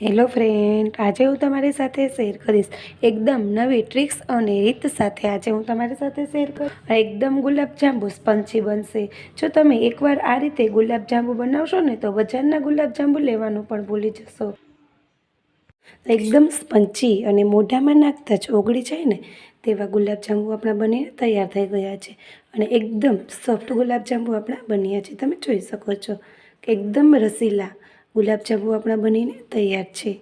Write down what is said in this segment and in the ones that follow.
Hello friend આજે હું તમારી સાથે શેર કરીશ એકદમ નવી ટ્રિક્સ અને રીત સાથે આજે હું તમારી સાથે શેર કરું. એકદમ ગુલાબજાંબુ સ્પંચી બનશે. જો તમે એકવાર આ રીતે ગુલાબજાંબુ બનાવશો ને તો બજારના ગુલાબજાંબુ લેવાનું પણ ભૂલી જશો. એકદમ સ્પંચી અને મોઢામાં નાખતા જ ઓગળી જાય ને તેવા ગુલાબજાંબુ આપણા બનીને તૈયાર થઈ ગયા છે. અને એકદમ સોફ્ટ ગુલાબજાંબુ આપણા બન્યા છે. તમે જોઈ શકો છો કે એકદમ રસીલા ગુલાબજાંબુ આપણા બનીને તૈયાર છે.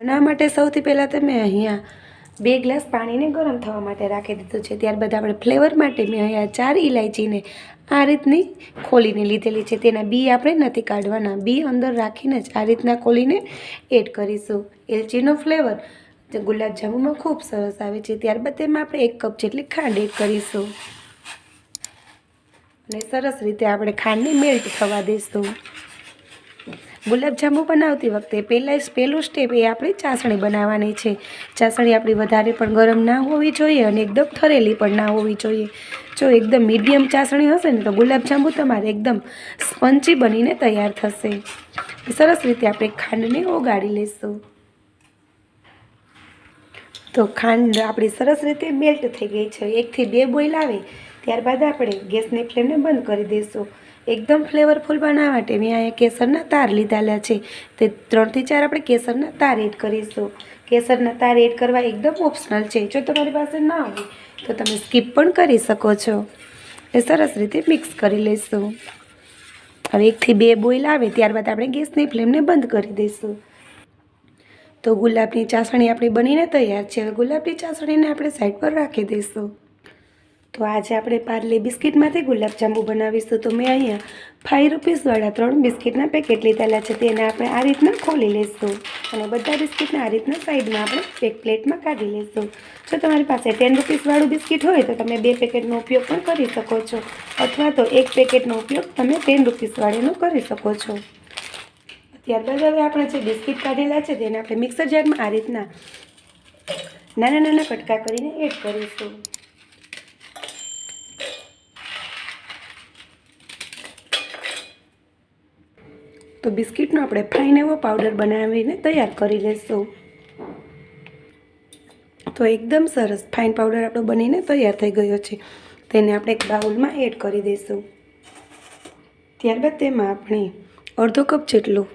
બનાવવા માટે સૌથી પહેલાં તમે અહીંયા બે ગ્લાસ પાણીને ગરમ થવા માટે રાખી દીધું છે. ત્યારબાદ આપણે ફ્લેવર માટે મેં અહીંયા ચાર ઇલાયચીને આ રીતની ખોલીને લીધેલી છે. તેના બી આપણે નથી કાઢવાના. બી અંદર રાખીને જ આ રીતના ખોલીને એડ કરીશું. એલચીનો ફ્લેવર ગુલાબજાંબુમાં ખૂબ સરસ આવે છે. ત્યારબાદ તેમાં આપણે એક કપ જેટલી ખાંડ એડ કરીશું. અને સરસ રીતે આપણે ખાંડને મેલ્ટ થવા દઈશું. ગુલાબજાંબુ બનાવતી વખતે પહેલાં પહેલું સ્ટેપ એ આપણી ચાસણી બનાવવાની છે. ચાસણી આપણી વધારે પણ ગરમ ના હોવી જોઈએ અને એકદમ ઠરેલી પણ ના હોવી જોઈએ. જો એકદમ મીડિયમ ચાસણી હશે ને તો ગુલાબજાંબુ તમારે એકદમ સ્પંચી બનીને તૈયાર થશે. સરસ રીતે આપણે ખાંડને ઓગાળી લઈશું. તો ખાંડ આપણી સરસ રીતે મેલ્ટ થઈ ગઈ છે. એકથી બે બોઇલ આવે. ત્યારબાદ આપણે ગેસની ફ્લેમને બંધ કરી દઈશું. એકદમ ફ્લેવરફુલ બનાવવા માટે મેં અહીંયા કેસરના તાર લીધેલા છે. તે ત્રણથી ચાર આપણે કેસરના તાર એડ કરીશું. કેસરના તાર એડ કરવા એકદમ ઓપ્શનલ છે. જો તમારી પાસે ના હોય, તો તમે સ્કીપ પણ કરી શકો છો. એ સરસ રીતે મિક્સ કરી લઈશું. હવે એકથી બે બોઇલ આવે, ત્યારબાદ આપણે ગેસની ફ્લેમને બંધ કરી દઈશું. તો ગુલાબની ચાસણી આપણી બનીને તૈયાર છે. ગુલાબની ચાસણીને આપણે સાઈડ પર રાખી દઈશું. તો આજે આપણે પાર્લે બિસ્કિટમાંથી ગુલાબજાંબુ બનાવીશું. તો મેં અહીંયા ફાઇવ રૂપીસવાળા ત્રણ બિસ્કિટના પેકેટ લીધેલા છે. તેને આપણે આ રીતના ખોલી લઈશું અને બધા બિસ્કિટને આ રીતના સાઈડમાં આપણે એક પ્લેટમાં કાઢી લઈશું. જો તમારી પાસે ટેન રૂપીસવાળું બિસ્કિટ હોય તો તમે બે પેકેટનો ઉપયોગ પણ કરી શકો છો. અથવા તો એક પેકેટનો ઉપયોગ તમે ટેન રૂપીસવાળીનો કરી શકો છો. ત્યારબાદ હવે આપણે જે બિસ્કિટ કાઢેલા છે તેને આપણે મિક્સર જારમાં આ રીતના નાના નાના કટકા કરીને એડ કરીશું. તો બિસ્કિટનો આપણે ફાઇન એવો પાવડર બનાવીને તૈયાર કરી લઈશું તો એકદમ સરસ ફાઇન પાવડર આપણો બનીને તૈયાર થઈ ગયો છે. તેને આપણે એક બાઉલમાં એડ કરી દઈશું. ત્યારબાદ તેમાં આપણે અડધો કપ જેટલું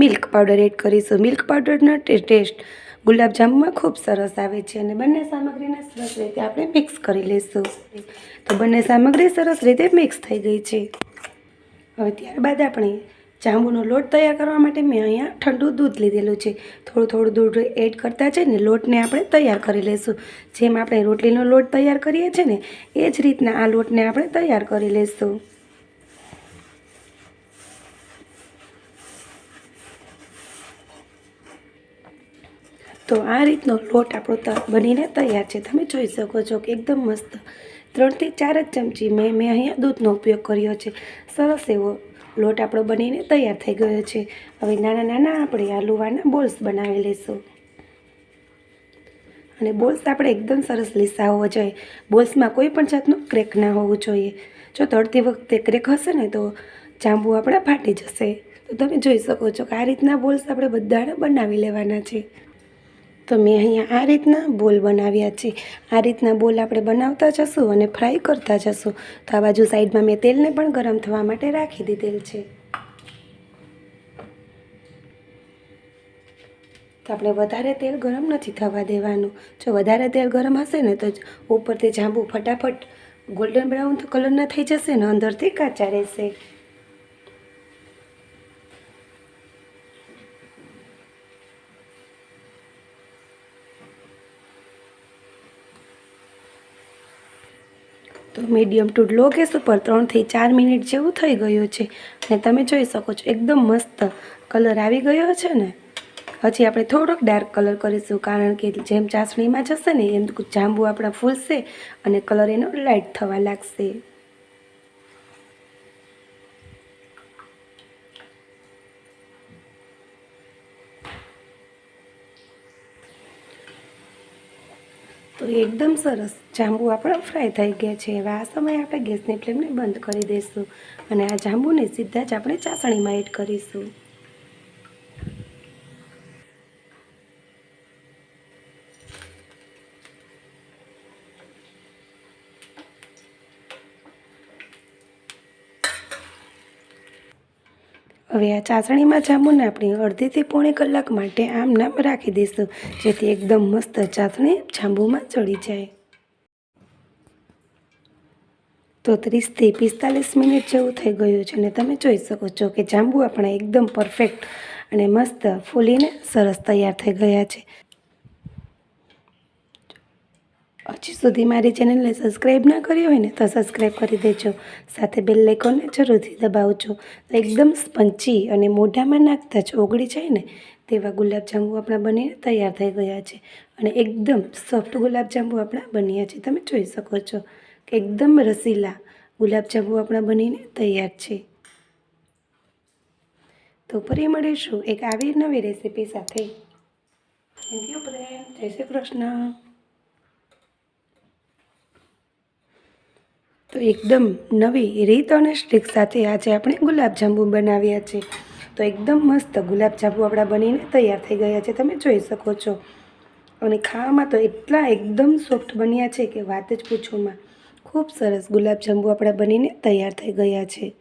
મિલ્ક પાવડર એડ કરીશું. મિલ્ક પાવડરનો ટેસ્ટ ગુલાબજાંબુમાં ખૂબ સરસ આવે છે અને બંને સામગ્રીને સરસ રીતે આપણે મિક્સ કરી લઈશું તો બંને સામગ્રી સરસ રીતે મિક્સ થઈ ગઈ છે. હવે ત્યારબાદ આપણે જાંબુનો લોટ તૈયાર કરવા માટે મેં અહીંયા ઠંડુ દૂધ લીધેલું છે. થોડું થોડું દૂધ એડ કરતા છે ને લોટને આપણે તૈયાર કરી લઈશું જેમ આપણે રોટલીનો લોટ તૈયાર કરીએ છીએ ને, એ જ રીતના આ લોટને આપણે તૈયાર કરી લઈશું તો આ રીતનો લોટ આપણો બનીને તૈયાર છે. તમે જોઈ શકો છો કે એકદમ મસ્ત ત્રણથી ચાર જ ચમચી મેં મેં અહીંયા દૂધનો ઉપયોગ કર્યો છે. સરસ એવો લોટ આપણો બનીને તૈયાર થઈ ગયો છે. હવે નાના નાના આપણે આ લુવાના બોલ્સ બનાવી લઈશું. અને બોલ્સ આપણે એકદમ સરસ લીસા હોવો જોઈએ. બોલ્સમાં કોઈ પણ જાતનું ક્રેક ના હોવું જોઈએ. જો તળતી વખતે ક્રેક હશે ને તો જાંબુ આપણા ફાટી જશે. તો તમે જોઈ શકો છો કે આ રીતના બોલ્સ આપણે બધાને બનાવી લેવાના છે. તો મેં અહીંયા આ રીતના બોલ બનાવ્યા છે. આ રીતના બોલ આપણે બનાવતા જશું અને ફ્રાય કરતા જશું. તો આ બાજુ સાઈડમાં મેં તેલને પણ ગરમ થવા માટે રાખી દીધેલ છે. તો આપણે વધારે તેલ ગરમ નથી થવા દેવાનું. જો વધારે તેલ ગરમ હશે ને તો ઉપરથી જાંબુ ફટાફટ ગોલ્ડન બ્રાઉન કલરના થઈ જશે ને અંદરથી કાચા રહેશે. તો મીડિયમ ટુ લો ગેસ ઉપર ત્રણથી ચાર મિનિટ જેવું થઈ ગયું છે. અને તમે જોઈ શકો છો, એકદમ મસ્ત કલર આવી ગયો છે ને. હજી આપણે થોડોક ડાર્ક કલર કરીશું, કારણ કે જેમ ચાસણીમાં જશે ને એમ જાંબુ આપણા ફૂલશે અને કલર એનો લાઇટ થવા લાગશે. તો એકદમ સરસ જાંબુ આપણા ફ્રાય થઈ ગયા છે. હવે આ સમયે આપણે ગેસની ફ્લેમને બંધ કરી દઈશું અને આ જાંબુને સીધા જ આપણે ચાસણીમાં એડ કરીશું. હવે આ ચાસણીમાં જાંબુને આપણે અડધીથી પોણી કલાક માટે આમ નામ રાખી દઈશું, જેથી એકદમ મસ્ત ચાસણી જાંબુમાં ચડી જાય. તો ત્રીસથી પિસ્તાલીસ મિનિટ જેવું થઈ ગયું છે અને તમે જોઈ શકો છો કે જાંબુ આપણા એકદમ પરફેક્ટ અને મસ્ત ફૂલીને સરસ તૈયાર થઈ ગયા છે. હજી સુધી મારી ચેનલને સબસ્ક્રાઈબ ના કરી હોય ને તો સબસ્ક્રાઈબ કરી દેજો. સાથે બેલ આઇકોનને જરૂરથી દબાવજો. તો એકદમ સ્પંચી અને મોઢામાં નાખતા જ ઓગળી જાય ને તેવા ગુલાબજાંબુ આપણા બનીને તૈયાર થઈ ગયા છે. અને એકદમ સોફ્ટ ગુલાબજાંબુ આપણા બન્યા છે. તમે જોઈ શકો છો કે એકદમ રસીલા ગુલાબજાંબુ આપણા બનીને તૈયાર છે. તો ફરી મળીશું એક આવી નવી રેસીપી સાથે. થેન્ક યુ ફ્રેન્ડ જય શ્રી કૃષ્ણ. તો એકદમ નવી રીત અને સ્ટીક સાથે આજે આપણે ગુલાબજાંબુ બનાવ્યા છે. તો એકદમ મસ્ત ગુલાબજાંબુ આપણા બનીને તૈયાર થઈ ગયા છે. તમે જોઈ શકો છો. અને ખાવામાં તો એટલા એકદમ સોફ્ટ બન્યા છે કે વાત જ પૂછોમાં. ખૂબ સરસ ગુલાબજાંબુ આપણા બનીને તૈયાર થઈ ગયા છે.